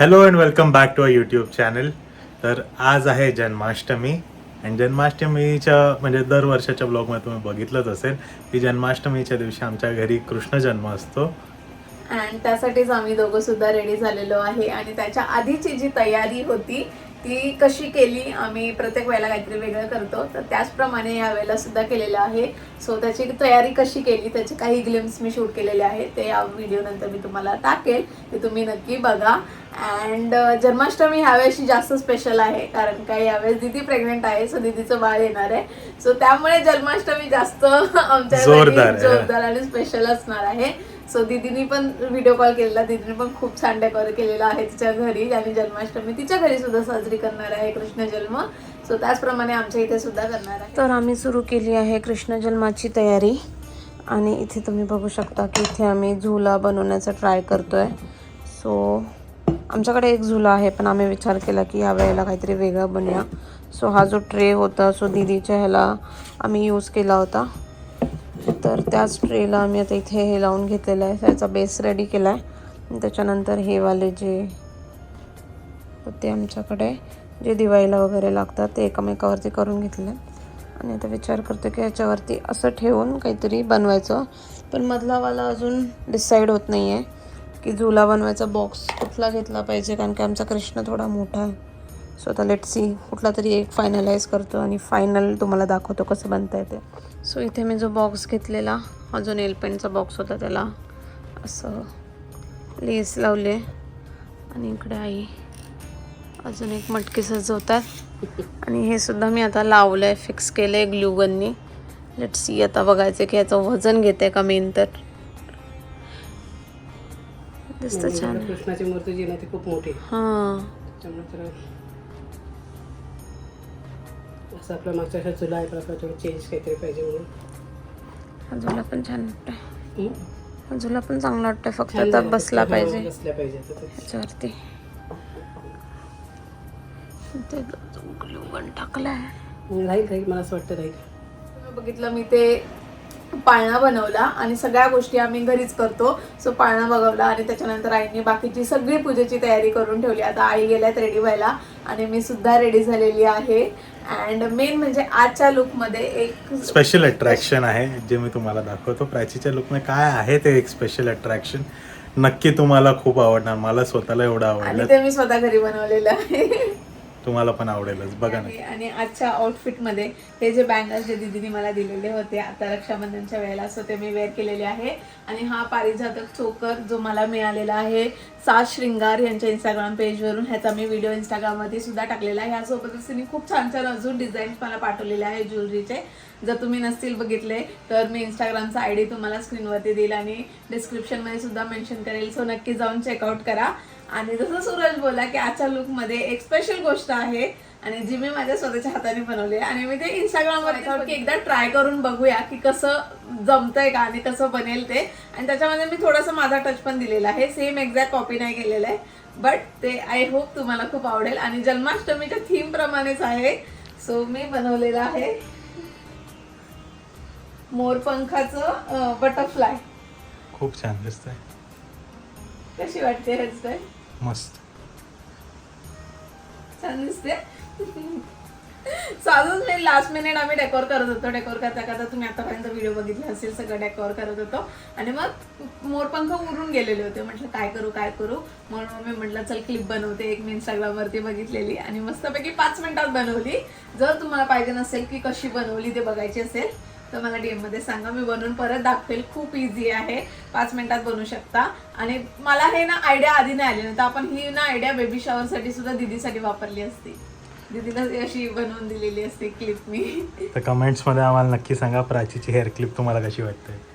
Hello and welcome back to a YouTube channel तर आज आहे जन्माष्टमी. आणि जन्माष्टमीच्या म्हणजे दर वर्षाच्या ब्लॉगमध्ये तुम्ही बघितलंच असेल की जन्माष्टमीच्या दिवशी आमच्या घरी कृष्ण जन्म असतो. आणि त्यासाठीच आम्ही दोघं सुद्धा रेडी झालेलो आहे. आणि त्याच्या आधीची जी तयारी होती ती कशी केली आम्ही प्रत्येक वेळेला काहीतरी वेगळं करतो. तर त्याचप्रमाणे या वेळेला सुद्धा केलेलं आहे. सो त्याची तयारी कशी केली त्याचे काही ग्लिम्स मी शूट केलेले आहे. ते या व्हिडिओ नंतर मी तुम्हाला टाकेल. ते तुम्ही नक्की बघा. अँड जन्माष्टमी ह्यावेळेशी जास्त स्पेशल आहे. कारण काय यावेळेस दिदी प्रेग्नेंट आहे सो दिदीचं बाळ येणार आहे. सो त्यामुळे जन्माष्टमी जास्त आमच्या. जोरदार आणि स्पेशल असणार आहे. सो दीदीनी पण व्हिडिओ कॉल केलेला. दीदीने पण खूप छान डेकोर केलेला आहे तिच्या घरी. आणि जन्माष्टमी तिच्या घरी सुद्धा साजरी करणार आहे कृष्ण जन्म. सो त्याचप्रमाणे आमच्या इथे सुद्धा करणार आहे. तर आम्ही सुरू केली आहे कृष्ण जन्माची तयारी. आणि इथे तुम्ही बघू शकता की इथे आम्ही झुला बनवण्याचा ट्राय करतोय. सो आमच्याकडे एक झुला आहे पण आम्ही विचार केला की या वेळेला काहीतरी वेगळं बनूया. सो हा जो ट्रे होता सो दीदीच्या ह्याला आम्ही यूज केला होता. तर त्याच ट्रेला आम्ही आता इथे हे लावून घेतलेलं आहे. त्याचा बेस रेडी केला आहे आणि त्याच्यानंतर हे वाले जे होते आमच्याकडे जे दिवाळीला वगैरे लागतात ते एकमेकावरती करून घेतले आणि आता विचार करतो की याच्यावरती असं ठेवून काहीतरी बनवायचं. पण मधलावाला अजून डिसाईड होत नाही आहे की झुला बनवायचा बॉक्स कुठला घेतला पाहिजे कारण की आमचा कृष्ण थोडा मोठा आहे. सो आता लेट सी कुठला तरी एक फायनलाइज करतो आणि फायनल तुम्हाला दाखवतो कसं बनता येते सो इथे मी जो बॉक्स घेतलेला हा जो बॉक्स होता त्याला असं लेस लावले. आणि इकडे आई अजून एक मटकी सजवतात. आणि हे सुद्धा मी आता लावलं आहे फिक्स केलं आहे ग्लुगननी लेट सी आता बघायचं की याचं वजन घेते का मेन तर. दिसतं छान कृष्णाची मूर्ती जी ना ती खूप मोठी. हां. असं आपल्या मागच्या अशा चुला आहे पण आपल्याला थोडं चेंज काहीतरी पाहिजे म्हणून. अजूला पण छान वाटतंय. हम्म? अजूला पण चांगलं वाटतंय फक्त छान आता झालं. बसला हा, पाहिजे. बसल्या पाहिजे आता ते. ह्याच्यावरती. ते ग्लुगन टाकलाय. हम्म, राहील राहील मला असं वाटतं राहील. बघितलं मी ते पाळणा बनवला आणि सगळ्या गोष्टी आम्ही घरीच करतो. सो पाळणा बघवला आणि त्याच्यानंतर आईने बाकीची सगळी पूजेची तयारी करून ठेवली. आता आई गेल्यात रेडी व्हायला आणि मी सुद्धा रेडी झालेली आहे. अँड मेन म्हणजे आजच्या लुकमध्ये एक स्पेशल अट्रॅक्शन आहे जे मी तुम्हाला दाखवतो. प्राचीच्या लुकमध्ये काय आहे ते एक स्पेशल अट्रॅक्शन नक्की तुम्हाला खूप आवडणार. मला स्वतःला एवढं आणि आवडलं. ते मी स्वतः घरी बनवलेलं आहे. तुम्हाला पण आवडेलच. बघा ना. आणि आजच्या आउटफिटमध्ये हे जे बँगल्स जे दीदीने मला दिलेले होते आता रक्षाबंधनच्या वेळेला असं ते मी वेअर केलेले आहे. आणि हा पारिजातक चोकर जो मला मिळालेला आहे सात श्रृंगार यांच्या इंस्टाग्राम पेजवरून ह्याचा मी व्हिडिओ इंस्टाग्राममध्ये सुद्धा टाकलेला आहे. ह्यासोबतच त्यांनी खूप छान छान अजून डिझाईन्स मला पाठवलेले आहे ज्वेलरीचे जर तुम्ही नसतील बघितले तर मी इंस्टाग्रामचा आय डी तुम्हाला स्क्रीनवरती देईल आणि डिस्क्रिप्शनमध्ये सुद्धा मेन्शन करेल. सो नक्की जाऊन चेकआउट करा. आणि जसं सूरज बोला की आजच्या लुकमध्ये एक स्पेशल गोष्ट आहे आणि जी मी माझ्या स्वतःच्या हाताने बनवली आहे. आणि मी ते इंस्टाग्रामवर की एकदा ट्राय करून बघूया की कसं जमतंय का आणि कसं बनेल ते. आणि त्याच्यामध्ये मी थोडासा माझा टच पण दिलेला आहे. सेम एक्झॅक्ट कॉपी नाही केलेलं आहे. बट ते आय होप तुम्हाला खूप आवडेल. आणि जन्माष्टमीच्या थीम प्रमाणेच आहे. सो मी बनवलेलं आहे मोरपंखाचं बटरफ्लाय खूप छान दिसतंय. कशी वाटते हेअरस्टाईल मस्त. छान दिसते. चालूच नाही लास्ट मिनिट आम्ही डेकोर करत होतो. डेकोर करता करता तुम्ही आतापर्यंत व्हिडिओ बघितला असेल सगळं डेकोर करत होतो. आणि मग मोरपंख उरून गेलेले होते. म्हटलं काय करू काय करू? म्हणून मी म्हटलं चल क्लिप बनवते. एक मी इंस्टाग्रामवरती बघितलेली. आणि मस्तपैकी पाच मिनिटात बनवली. जर तुम्हाला पाहिजे नसेल की कशी बनवली ते बघायची असेल तर मला डीएममध्ये सांगा मी बनवून परत दाखवेल. खूप इझी आहे. पाच मिनिटात बनवू शकता. आणि मला हे ना आयडिया आधी नाही आली नव्हतं आपण ही ना आयडिया बेबी शॉवरसाठी सुद्धा दीदीसाठी वापरली असती. दीदीला अशी बनवून दिलेली असते क्लिप मी. तर कमेंट्समध्ये आम्हाला नक्की सांगा प्राचीची हेअर क्लिप तुम्हाला कशी वाटते.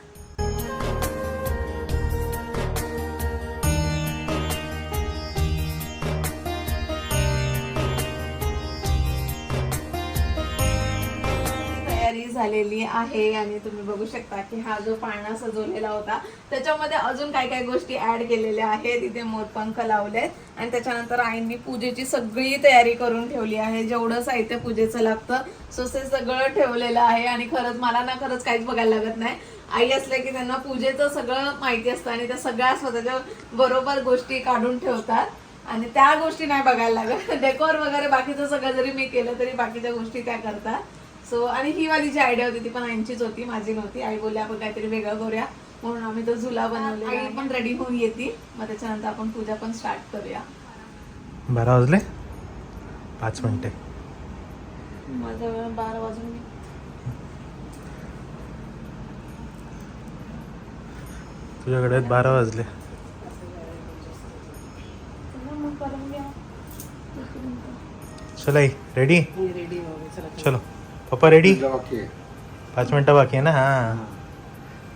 झालेली आहे आणि तुम्ही बघू शकता की हा जो पाळणा सजवलेला होता त्याच्यामध्ये अजून काय काय गोष्टी ऍड केलेल्या आहेत इथे मोरपंख लावलेत. आणि त्याच्यानंतर आईंनी पूजेची सगळी तयारी करून ठेवली आहे जेवढं साहित्य पूजेचं लागतं सो ते सगळं ठेवलेलं आहे. आणि खरंच मला ना खरंच काहीच बघायला लागत नाही. आई असल्या की त्यांना पूजेचं सगळं माहिती असतं आणि त्या सगळ्या स्वतःच्या बरोबर गोष्टी काढून ठेवतात. आणि त्या गोष्टी नाही बघायला लागत. डेकोर वगैरे बाकीचं सगळं जरी मी केलं तरी बाकीच्या गोष्टी त्या करतात. सो आणि ही वाली जी आयडिया होती ती पण आईंचीच होती माझी नव्हती. आई बोलली आपण काहीतरी वेगळं करूया. म्हणून आम्ही तो झुला बनवलेला आई पण रेडी होऊन येते. मग त्याच्यानंतर आपण पूजा पण स्टार्ट करूया. बारा वाजले? पाच मिनिटे. माझा वेळ बारा वाजून तुझ्याकडे बारा वाजले. चला आई रेडी रेडी चलो. पप्पा रेडी पाच मिनिटं बाकी आहे ना? हा.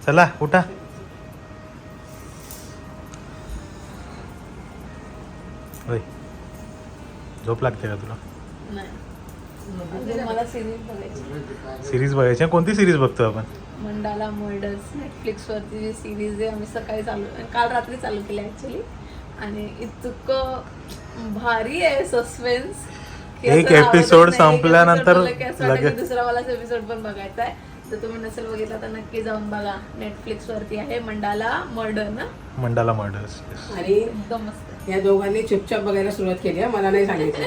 चला उठा. होय. झोप लागते का तुला? मला सिरीज बघायची सिरीज बघायची? कोणती सिरीज बघतो आपण? मंडाला मर्डर्स नेटफ्लिक्सवरती जी सिरीज आहे आम्ही सकाळी चालू काल रात्री चालू केली ॲक्च्युली आणि इतकं भारी आहे सस्पेन्स एक episode संपल्यानंतर लगेच. दुसरा मला एपिसोड पण बघायचा आहे. तर तुम्ही नसेल बघितला तर नक्की जाऊन बघा. नेटफ्लिक्स वरती आहे मंडाला मर्डर ना? मंडाला मर्डर्स आणि एकदम मस्त. या दोघांनी चुपचाप बघायला सुरुवात केली आहे मला नाही सांगितलं.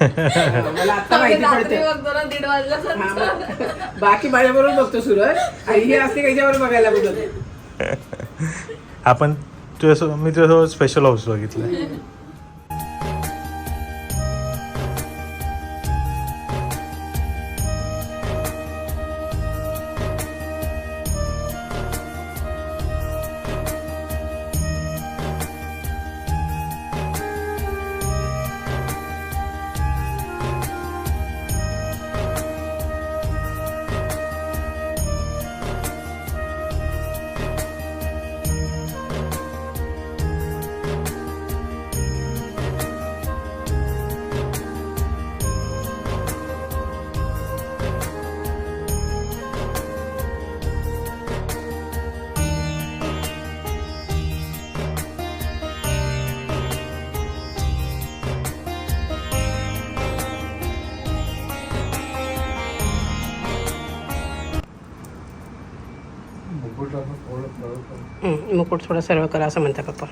मला आता माहिती पडते. बघतो ना दीड वाजला मग बाकी माझ्याबरोबर बघतो सुरत आणि ही असते त्याच्यावर बघायला बघतो? आपण तुझ्यासोबत मी तुझ्यासोबत स्पेशल हाऊस बघितलं मुकुट थोडा सर्व करा असं म्हणता पप्पा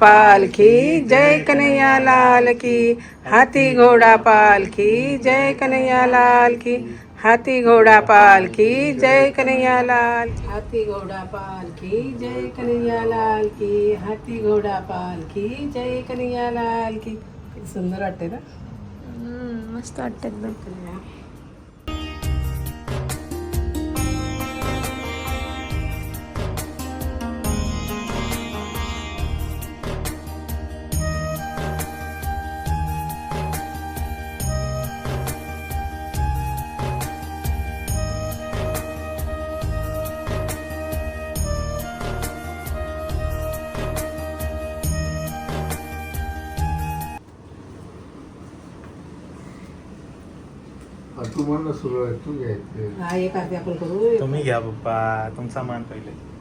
पालखी जय कन्हैया लाल की हाथी घोड़ा पालखी जय कन्हैया लाल की हाथी घोड़ा पालखी जय कन्हैया लाल हाथी घोड़ा पालखी जय कन्हैया लाल की हाथी घोड़ा पालखी जय कन्हैया लाल की सुंदर वाटते ना? मस्त वाटतं तुम्हाला सुरू आहे तू घ्यायचे हा एक आरती आपण करू. तुम्ही घ्या पप्पा तुमचा मान पहिले.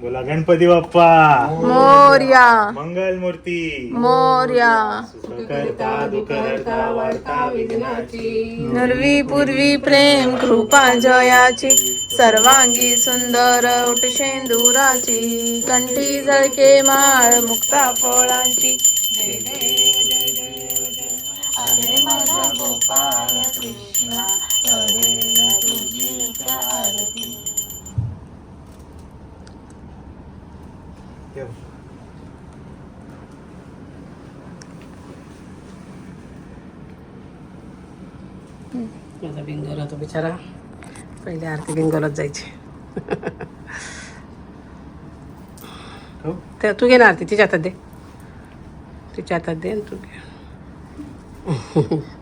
बोला गणपती बाप्पा. मोर्या. मंगल मूर्ती मोर्या. सुखकर्ता दुःखहर्ता वार्ता विघ्नाची. नरवी पूर्वी प्रेम कृपा जयाची. सर्वांगी सुंदर उटशेंदुराची कंठी झळके माळ मुक्ता फळांची. देव जय माझा बिंगोला तो बिचारा. पहिले आरती बिंगोलाच जायची. हो? तर तू घे ना आरती तिच्या हातात दे. तिच्या हातात दे तू घे.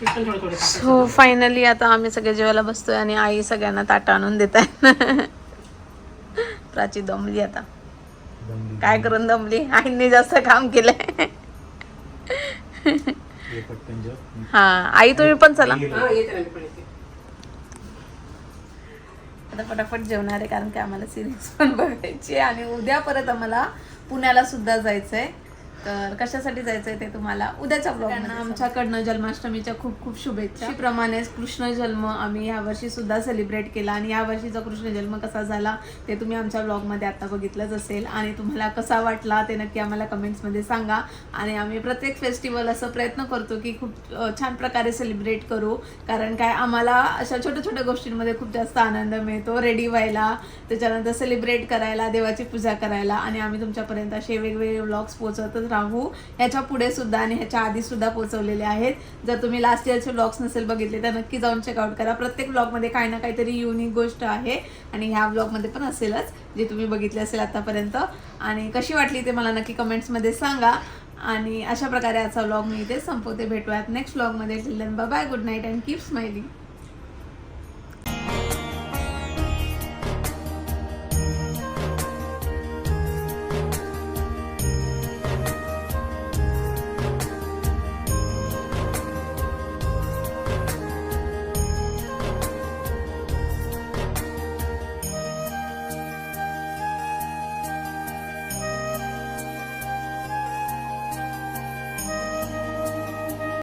सो फायनली आता आम्ही सगळे जेवायला बसतोय आणि आई सगळ्यांना ताट आणून देत आहे प्राची दमली आता. काय करून दमली? आईने जास्त काम केलंय. हे. हा आई तुम्ही पण चला. हा, येते ना मी पण येते. आता पटापट जेवणार आहे कारण की आम्हाला सिरीज पण बघायची आणि उद्या परत आम्हाला पुण्याला सुद्धा जायचंय. तर कशासाठी जायचंय ते तुम्हाला उद्याच्या ब्लॉग आमच्याकडनं जन्माष्टमीच्या खूप खूप शुभेच्छा. प्रमाणेच कृष्ण जन्म आम्ही या वर्षी सुद्धा सेलिब्रेट केला आणि या वर्षीचा कृष्ण जन्म कसा झाला ते तुम्ही आमच्या ब्लॉगमध्ये आता बघितलंच असेल. आणि तुम्हाला कसा वाटला ते नक्की आम्हाला कमेंट्समध्ये सांगा. आणि आम्ही प्रत्येक फेस्टिवल असं प्रयत्न करतो की खूप छान प्रकारे सेलिब्रेट करू. कारण काय आम्हाला अशा छोट्या छोट्या गोष्टींमध्ये खूप जास्त आनंद मिळतो. रेडी व्हायला त्याच्यानंतर सेलिब्रेट करायला देवाची पूजा करायला. आणि आम्ही तुमच्यापर्यंत असे वेगवेगळे व्लॉग्स पोहोचवतच राहू. ह्याच्या पुढे सुद्धा आणि ह्याच्या आधी सुद्धा पोहोचवलेले आहेत. जर तुम्ही लास्ट इयरचे ब्लॉग्स नसेल बघितले तर नक्की जाऊन चेकआउट करा. प्रत्येक ब्लॉगमध्ये काही ना काहीतरी युनिक गोष्ट आहे आणि ह्या ब्लॉगमध्ये पण असेलच जे तुम्ही बघितले असेल आतापर्यंत. आणि कशी वाटली ते मला नक्की कमेंट्समध्ये सांगा. आणि अशा प्रकारे आजचा व्लॉग मी इथे संपवते. भेटूयात next व्लॉगमध्ये bye good night and keep smiling